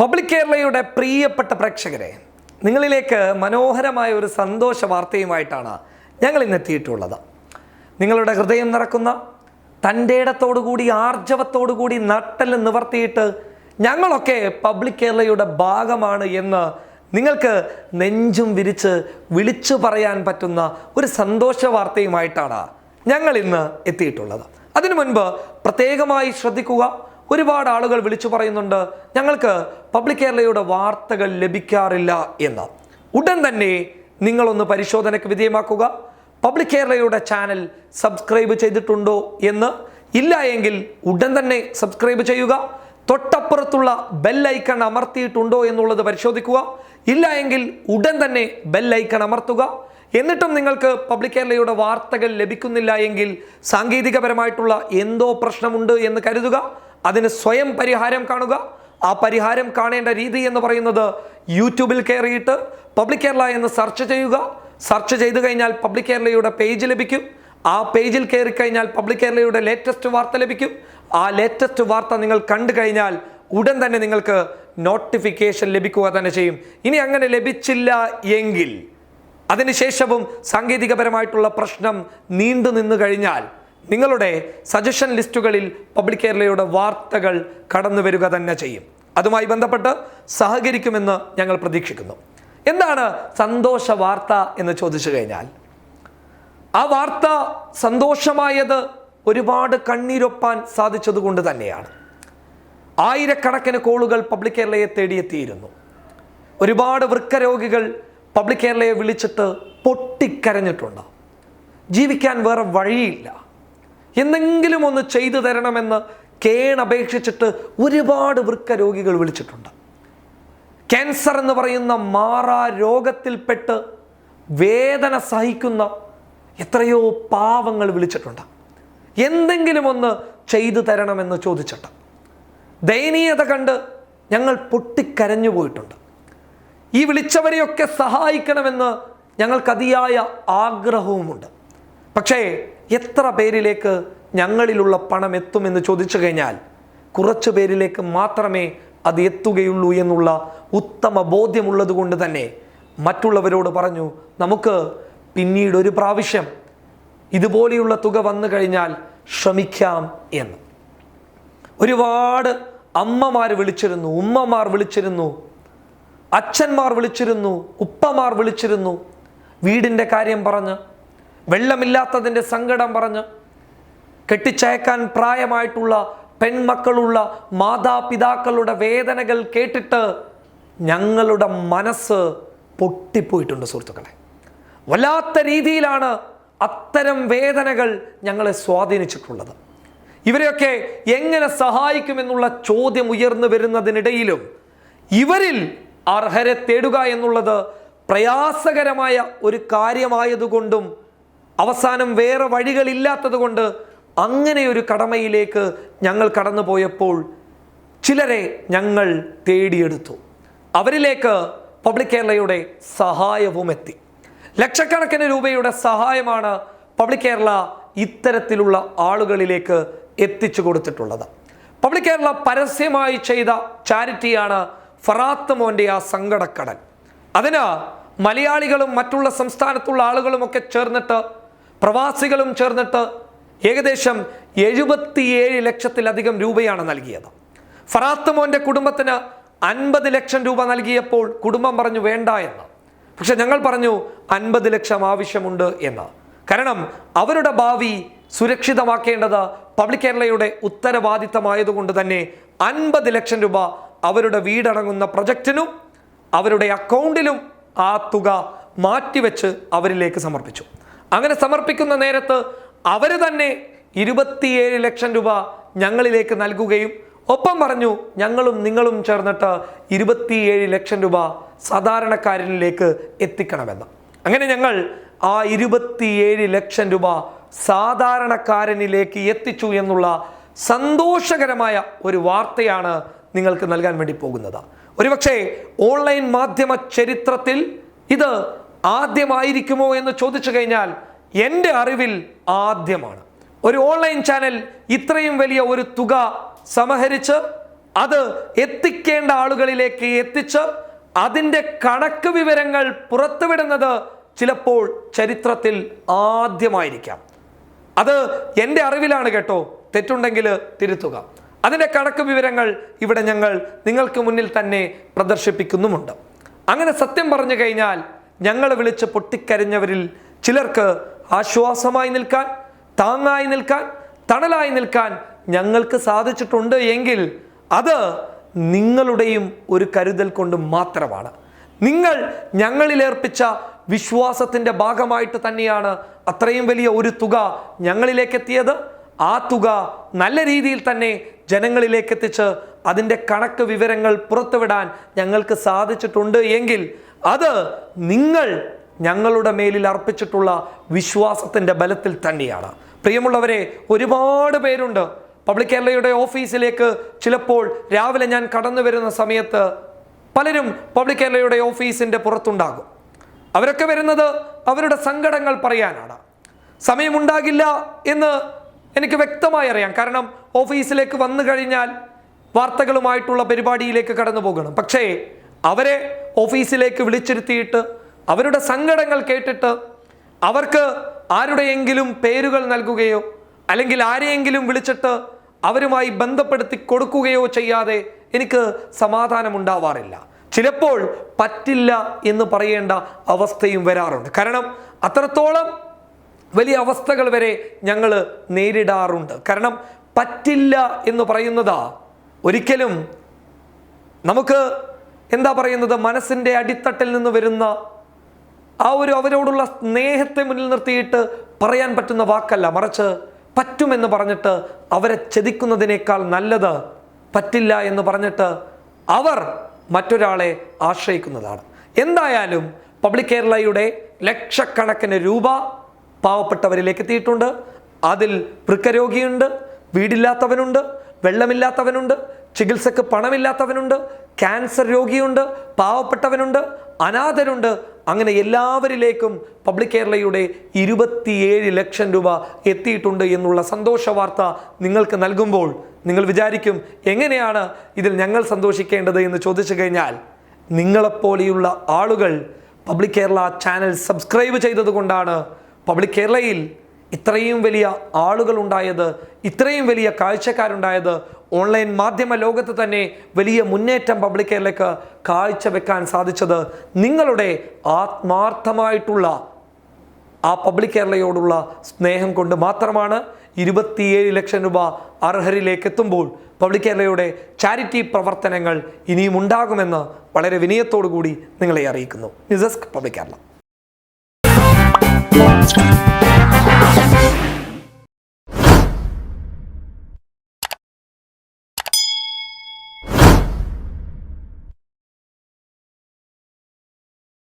Public കേരളയുടെ പ്രിയപ്പെട്ട പ്രേക്ഷകരെ നിങ്ങളിലേക്ക് മനോഹരമായ ഒരു സന്തോഷ വാർത്തയുമായിട്ടാണ് ഞങ്ങൾ ഇന്ന് എത്തിയിട്ടുള്ളത്. നിങ്ങളുടെ ഹൃദയം നിറക്കുന്ന തന്റെ ഇടത്തോടുകൂടി ആർജവത്തോടുകൂടി നട്ടൽ നിവർത്തിയിട്ട് ഞങ്ങളൊക്കെ പബ്ലിക് കേരളയുടെ ഭാഗമാണ് എന്ന് നിങ്ങൾക്ക് നെഞ്ചും വിരിച്ച് വിളിച്ചു പറയാൻ പറ്റുന്ന ഒരു സന്തോഷ വാർത്തയുമായിട്ടാണ് ഞങ്ങൾ ഇന്ന് എത്തിയിട്ടുള്ളത്. അതിനു മുൻപ് പ്രത്യേകമായി ശ്രദ്ധിക്കുക ഒരുപാട് ആളുകൾ വിളിച്ചു പറയുന്നുണ്ട് ഞങ്ങൾക്ക് പബ്ലിക് കേരളയുടെ വാർത്തകൾ ലഭിക്കാറില്ല എന്ന്. ഉടൻ തന്നെ നിങ്ങളൊന്ന് പരിശോധനയ്ക്ക് വിധേയമാക്കുക. പബ്ലിക് കേരളയുടെ ചാനൽ സബ്സ്ക്രൈബ് ചെയ്തിട്ടുണ്ടോ എന്ന്. ഇല്ല എങ്കിൽ ഉടൻ തന്നെ സബ്സ്ക്രൈബ് ചെയ്യുക. തൊട്ടപ്പുറത്തുള്ള ബെല്ലൈക്കൺ അമർത്തിയിട്ടുണ്ടോ എന്നുള്ളത് പരിശോധിക്കുക. ഇല്ല എങ്കിൽ ഉടൻ തന്നെ ബെല്ലൈക്കൺ അമർത്തുക. എന്നിട്ടും നിങ്ങൾക്ക് പബ്ലിക് കേരളയുടെ വാർത്തകൾ ലഭിക്കുന്നില്ല എങ്കിൽ സാങ്കേതികപരമായിട്ടുള്ള എന്തോ പ്രശ്നമുണ്ട് എന്ന് കരുതുക. അതിന് സ്വയം പരിഹാരം കാണുക. ആ പരിഹാരം കാണേണ്ട രീതി എന്ന് പറയുന്നത് യൂട്യൂബിൽ കയറിയിട്ട് പബ്ലിക് കേരള എന്ന് സെർച്ച് ചെയ്യുക. സെർച്ച് ചെയ്ത് കഴിഞ്ഞാൽ പബ്ലിക് കേരളയുടെ പേജ് ലഭിക്കും. ആ പേജിൽ കയറി കഴിഞ്ഞാൽ പബ്ലിക് കേരളയുടെ ലേറ്റസ്റ്റ് വാർത്ത ലഭിക്കും. ആ ലേറ്റസ്റ്റ് വാർത്ത നിങ്ങൾ കണ്ടു കഴിഞ്ഞാൽ ഉടൻ തന്നെ നിങ്ങൾക്ക് നോട്ടിഫിക്കേഷൻ ലഭിക്കുക തന്നെ ചെയ്യും. ഇനി അങ്ങനെ ലഭിച്ചില്ല എങ്കിൽ അതിനുശേഷവും സാങ്കേതികപരമായിട്ടുള്ള പ്രശ്നം നീണ്ടു നിന്നു കഴിഞ്ഞാൽ നിങ്ങളുടെ സജഷൻ ലിസ്റ്റുകളിൽ പബ്ലിക് കേരളയുടെ വാർത്തകൾ കടന്നു വരിക തന്നെ ചെയ്യും. അതുമായി ബന്ധപ്പെട്ട് സഹകരിക്കുമെന്ന് ഞങ്ങൾ പ്രതീക്ഷിക്കുന്നു. എന്താണ് സന്തോഷ വാർത്ത എന്ന് ചോദിച്ചു കഴിഞ്ഞാൽ ആ വാർത്ത സന്തോഷമായത് ഒരുപാട് കണ്ണീരൊപ്പാൻ സാധിച്ചതുകൊണ്ട് തന്നെയാണ്. ആയിരക്കണക്കിന് കോളുകൾ പബ്ലിക് കേരളയെ തേടിയെത്തിയിരുന്നു. ഒരുപാട് വൃക്കരോഗികൾ പബ്ലിക് കേരളയെ വിളിച്ചിട്ട് പൊട്ടിക്കരഞ്ഞിട്ടുണ്ട്. ജീവിക്കാൻ വേറെ വഴിയില്ല. എന്തെങ്കിലും ഒന്ന് ചെയ്തു തരണമെന്ന് കേണപേക്ഷിച്ചിട്ട് ഒരുപാട് വൃക്ക രോഗികൾ വിളിച്ചിട്ടുണ്ട്. ക്യാൻസർ എന്ന് പറയുന്ന മാറാ രോഗത്തിൽപ്പെട്ട് വേദന സഹിക്കുന്ന എത്രയോ പാവങ്ങൾ വിളിച്ചിട്ടുണ്ട്. എന്തെങ്കിലും ഒന്ന് ചെയ്തു തരണമെന്ന് ചോദിച്ചിട്ട്. ദയനീയത കണ്ട് ഞങ്ങൾ പൊട്ടിക്കരഞ്ഞു പോയിട്ടുണ്ട്. ഈ വിളിച്ചവരെയൊക്കെ സഹായിക്കണമെന്ന് ഞങ്ങൾക്ക് അതിയായ ആഗ്രഹവുമുണ്ട്. പക്ഷേ എത്ര പേരിലേക്ക് ഞങ്ങളിലുള്ള പണം എത്തുമെന്ന് ചോദിച്ചു കഴിഞ്ഞാൽ കുറച്ചു പേരിലേക്ക് മാത്രമേ അത് എത്തുകയുള്ളൂ എന്നുള്ള ഉത്തമ ബോധ്യമുള്ളത് കൊണ്ട് തന്നെ മറ്റുള്ളവരോട് പറഞ്ഞു നമുക്ക് പിന്നീട് ഒരു പ്രാവശ്യം ഇതുപോലെയുള്ള തുക വന്നു കഴിഞ്ഞാൽ ശ്രമിക്കാം എന്ന്. ഒരുപാട് അമ്മമാർ വിളിച്ചിരുന്നു ഉമ്മമാർ വിളിച്ചിരുന്നു അച്ഛന്മാർ വിളിച്ചിരുന്നു ഉപ്പമാർ വിളിച്ചിരുന്നു. വീടിന്റെ കാര്യം പറഞ്ഞ് വെള്ളമില്ലാത്തതിന്റെ സങ്കടം പറഞ്ഞ് കെട്ടിച്ചയക്കാൻ പ്രായമായിട്ടുള്ള പെൺമക്കളുള്ള മാതാപിതാക്കളുടെ വേദനകൾ കേട്ടിട്ട് ഞങ്ങളുടെ മനസ്സ് പൊട്ടിപ്പോയിട്ടുണ്ട് സുഹൃത്തുക്കളെ. വല്ലാത്ത രീതിയിലാണ് അത്തരം വേദനകൾ ഞങ്ങളെ സ്വാധീനിച്ചിട്ടുള്ളത്. ഇവരെയൊക്കെ എങ്ങനെ സഹായിക്കുമെന്നുള്ള ചോദ്യം ഉയർന്നു വരുന്നതിനിടയിലും ഇവരിൽ അർഹരെ തേടുക എന്നുള്ളത് പ്രയാസകരമായ ഒരു കാര്യമായതുകൊണ്ടും അവസാനം വേറെ വഴികളില്ലാത്തത് കൊണ്ട് അങ്ങനെ ഒരു കടമയിലേക്ക് ഞങ്ങൾ കടന്നു പോയപ്പോൾ ചിലരെ ഞങ്ങൾ തേടിയെടുത്തു. അവരിലേക്ക് പബ്ലിക് കേരളയുടെ സഹായവും എത്തി. ലക്ഷക്കണക്കിന് രൂപയുടെ സഹായമാണ് പബ്ലിക് കേരള ഇത്തരത്തിലുള്ള ആളുകളിലേക്ക് എത്തിച്ചു കൊടുത്തിട്ടുള്ളത്. പബ്ലിക് കേരള പരസ്യമായി ചെയ്ത ചാരിറ്റിയാണ് ഫറാത്ത് മോന്റെ ആ സങ്കടക്കടൽ. അതിന് മലയാളികളും മറ്റുള്ള സംസ്ഥാനത്തുള്ള ആളുകളുമൊക്കെ ചേർന്നിട്ട് പ്രവാസികളും ചേർന്നിട്ട് ഏകദേശം എഴുപത്തിയേഴ് ലക്ഷത്തിലധികം രൂപയാണ് നൽകിയത്. ഫറാത്ത് മോന്റെ കുടുംബത്തിന് അൻപത് ലക്ഷം രൂപ നൽകിയപ്പോൾ കുടുംബം പറഞ്ഞു വേണ്ട എന്ന്. പക്ഷെ ഞങ്ങൾ പറഞ്ഞു അൻപത് ലക്ഷം ആവശ്യമുണ്ട് എന്ന്. കാരണം അവരുടെ ഭാവി സുരക്ഷിതമാക്കേണ്ടത് പബ്ലിക് കേരളയുടെ ഉത്തരവാദിത്തമായതുകൊണ്ട് തന്നെ അൻപത് ലക്ഷം രൂപ അവരുടെ വീടടങ്ങുന്ന പ്രൊജക്റ്റിനും അവരുടെ അക്കൗണ്ടിലും ആ തുക മാറ്റിവെച്ച് അവരിലേക്ക് സമർപ്പിച്ചു. അങ്ങനെ സമർപ്പിക്കുന്ന നേരത്ത് അവർ തന്നെ ഇരുപത്തിയേഴ് ലക്ഷം രൂപ ഞങ്ങളിലേക്ക് നൽകുകയും ഒപ്പം പറഞ്ഞു ഞങ്ങളും നിങ്ങളും ചേർന്നിട്ട് ഇരുപത്തിയേഴ് ലക്ഷം രൂപ സാധാരണക്കാരനിലേക്ക് എത്തിക്കണമെന്ന്. അങ്ങനെ ഞങ്ങൾ ആ ഇരുപത്തിയേഴ് ലക്ഷം രൂപ സാധാരണക്കാരനിലേക്ക് എത്തിച്ചു എന്നുള്ള സന്തോഷകരമായ ഒരു വാർത്തയാണ് നിങ്ങൾക്ക് നൽകാൻ വേണ്ടി പോകുന്നത്. ഒരുപക്ഷെ ഓൺലൈൻ മാധ്യമ ചരിത്രത്തിൽ ഇത് ആദ്യമായിരിക്കുമോ എന്ന് ചോദിച്ചു കഴിഞ്ഞാൽ എന്റെ അറിവിൽ ആദ്യമാണ്. ഒരു ഓൺലൈൻ ചാനൽ ഇത്രയും വലിയ ഒരു തുക സമഹരിച്ച് അത് എത്തിക്കേണ്ട ആളുകളിലേക്ക് എത്തിച്ച് അതിന്റെ കണക്ക് വിവരങ്ങൾ പുറത്തുവിടുന്നത് ചിലപ്പോൾ ചരിത്രത്തിൽ ആദ്യമായിരിക്കാം. അത് എന്റെ അറിവിലാണ് കേട്ടോ. തെറ്റുണ്ടെങ്കിൽ തിരുത്തുക. അതിന്റെ കണക്ക് വിവരങ്ങൾ ഇവിടെ ഞങ്ങൾ നിങ്ങൾക്ക് മുന്നിൽ തന്നെ പ്രദർശിപ്പിക്കുന്നുമുണ്ട്. അങ്ങനെ സത്യം പറഞ്ഞു കഴിഞ്ഞാൽ ഞങ്ങൾ വിളിച്ച് പൊട്ടിക്കരഞ്ഞവരിൽ ചിലർക്ക് ആശ്വാസമായി നിൽക്കാൻ താങ്ങായി നിൽക്കാൻ തണലായി നിൽക്കാൻ ഞങ്ങൾക്ക് സാധിച്ചിട്ടുണ്ട് എങ്കിൽ അത് നിങ്ങളുടെയും ഒരു കരുതൽ കൊണ്ട് മാത്രമാണ്. നിങ്ങൾ ഞങ്ങളിൽ ഏർപ്പിച്ച വിശ്വാസത്തിന്റെ ഭാഗമായിട്ട് തന്നെയാണ് അത്രയും വലിയ ഒരു തുക ഞങ്ങളിലേക്ക് എത്തിയത് ആ തുക നല്ല രീതിയിൽ തന്നെ ജനങ്ങളിലേക്ക് എത്തിച്ച് അതിന്റെ കണക്ക് വിവരങ്ങൾ പുറത്തുവിടാൻ ഞങ്ങൾക്ക് സാധിച്ചിട്ടുണ്ട് എങ്കിൽ അത് നിങ്ങൾ ഞങ്ങളുടെ മേലിൽ അർപ്പിച്ചിട്ടുള്ള വിശ്വാസത്തിന്റെ ബലത്തിൽ തന്നെയാണ്. പ്രിയമുള്ളവരെ ഒരുപാട് പേരുണ്ട്. പബ്ലിക് കേരളയുടെ ഓഫീസിലേക്ക് ചിലപ്പോൾ രാവിലെ ഞാൻ കടന്നു വരുന്ന സമയത്ത് പലരും പബ്ലിക് കേരളയുടെ ഓഫീസിന്റെ പുറത്തുണ്ടാകും. അവരൊക്കെ വരുന്നത് അവരുടെ സങ്കടങ്ങൾ പറയാനാണ്. സമയമുണ്ടാകില്ല എന്ന് എനിക്ക് വ്യക്തമായി അറിയാം. കാരണം ഓഫീസിലേക്ക് വന്നു കഴിഞ്ഞാൽ വാർത്തകളുമായിട്ടുള്ള പരിപാടിയിലേക്ക് കടന്നു പോകണം. പക്ഷേ അവരെ ഓഫീസിലേക്ക് വിളിച്ചിരുത്തിയിട്ട് അവരുടെ സങ്കടങ്ങൾ കേട്ടിട്ട് അവർക്ക് ആരുടെയെങ്കിലും പേരുകൾ നൽകുകയോ അല്ലെങ്കിൽ ആരെയെങ്കിലും വിളിച്ചിട്ട് അവരുമായി ബന്ധപ്പെടുത്തി കൊടുക്കുകയോ ചെയ്യാതെ എനിക്ക് സമാധാനമുണ്ടാവാറില്ല. ചിലപ്പോൾ പറ്റില്ല എന്ന് പറയേണ്ട അവസ്ഥയും വരാറുണ്ട്. കാരണം അത്രത്തോളം വലിയ അവസ്ഥകൾ വരെ ഞങ്ങൾ നേരിടാറുണ്ട്. കാരണം പറ്റില്ല എന്ന് പറയുന്നതാ ഒരിക്കലും നമുക്ക് എന്താ പറയുന്നത്? മനസ്സിന്റെ അടിത്തട്ടിൽ നിന്ന് വരുന്ന ആ ഒരു അവരോടുള്ള സ്നേഹത്തെ മുന്നിൽ നിർത്തിയിട്ട് പറയാൻ പറ്റുന്ന വാക്കല്ല. മറിച്ച് പറ്റുമെന്ന് പറഞ്ഞിട്ട് അവരെ ചതിക്കുന്നതിനേക്കാൾ നല്ലത് പറ്റില്ല എന്ന് പറഞ്ഞിട്ട് അവർ മറ്റൊരാളെ ആശ്രയിക്കുന്നതാണ്. എന്തായാലും പബ്ലിക് കേരളയുടെ ലക്ഷക്കണക്കിന് രൂപ പാവപ്പെട്ടവരിലേക്ക് എത്തിയിട്ടുണ്ട്. അതിൽ വൃക്കരോഗിയുണ്ട് വീടില്ലാത്തവനുണ്ട് വെള്ളമില്ലാത്തവനുണ്ട് ചികിത്സക്ക് പണമില്ലാത്തവനുണ്ട് ക്യാൻസർ രോഗിയുണ്ട് പാവപ്പെട്ടവനുണ്ട് അനാഥരുണ്ട് അങ്ങനെ എല്ലാവരിലേക്കും പബ്ലിക് കേരളയുടെ ഇരുപത്തിയേഴ് ലക്ഷം രൂപ എത്തിയിട്ടുണ്ട് എന്നുള്ള സന്തോഷ വാർത്ത നിങ്ങൾക്ക് നൽകുമ്പോൾ നിങ്ങൾ വിചാരിക്കും എങ്ങനെയാണ് ഇതിൽ ഞങ്ങൾ സന്തോഷിക്കേണ്ടത്? എന്ന് ചോദിച്ചു കഴിഞ്ഞാൽ നിങ്ങളെപ്പോലെയുള്ള ആളുകൾ പബ്ലിക് കേരള ചാനൽ സബ്സ്ക്രൈബ് ചെയ്തതുകൊണ്ടാണ് പബ്ലിക് കേരളയിൽ ഇത്രയും വലിയ ആളുകളുണ്ടായത് ഇത്രയും വലിയ കാഴ്ചക്കാരുണ്ടായത് ഓൺലൈൻ മാധ്യമ ലോകത്ത് തന്നെ വലിയ മുന്നേറ്റം പബ്ലിക് കെയറിലേക്ക് കാഴ്ചവെക്കാൻ സാധിച്ചത് നിങ്ങളുടെ ആത്മാർത്ഥമായിട്ടുള്ള ആ പബ്ലിക് കേരളയോടുള്ള സ്നേഹം കൊണ്ട് മാത്രമാണ്. ഇരുപത്തിയേഴ് ലക്ഷം രൂപ അർഹരിലേക്ക് എത്തുമ്പോൾ പബ്ലിക് കേരളയുടെ ചാരിറ്റി പ്രവർത്തനങ്ങൾ ഇനിയും ഉണ്ടാകുമെന്ന് വളരെ വിനയത്തോടു കൂടി നിങ്ങളെ അറിയിക്കുന്നു. News desk public Kerala.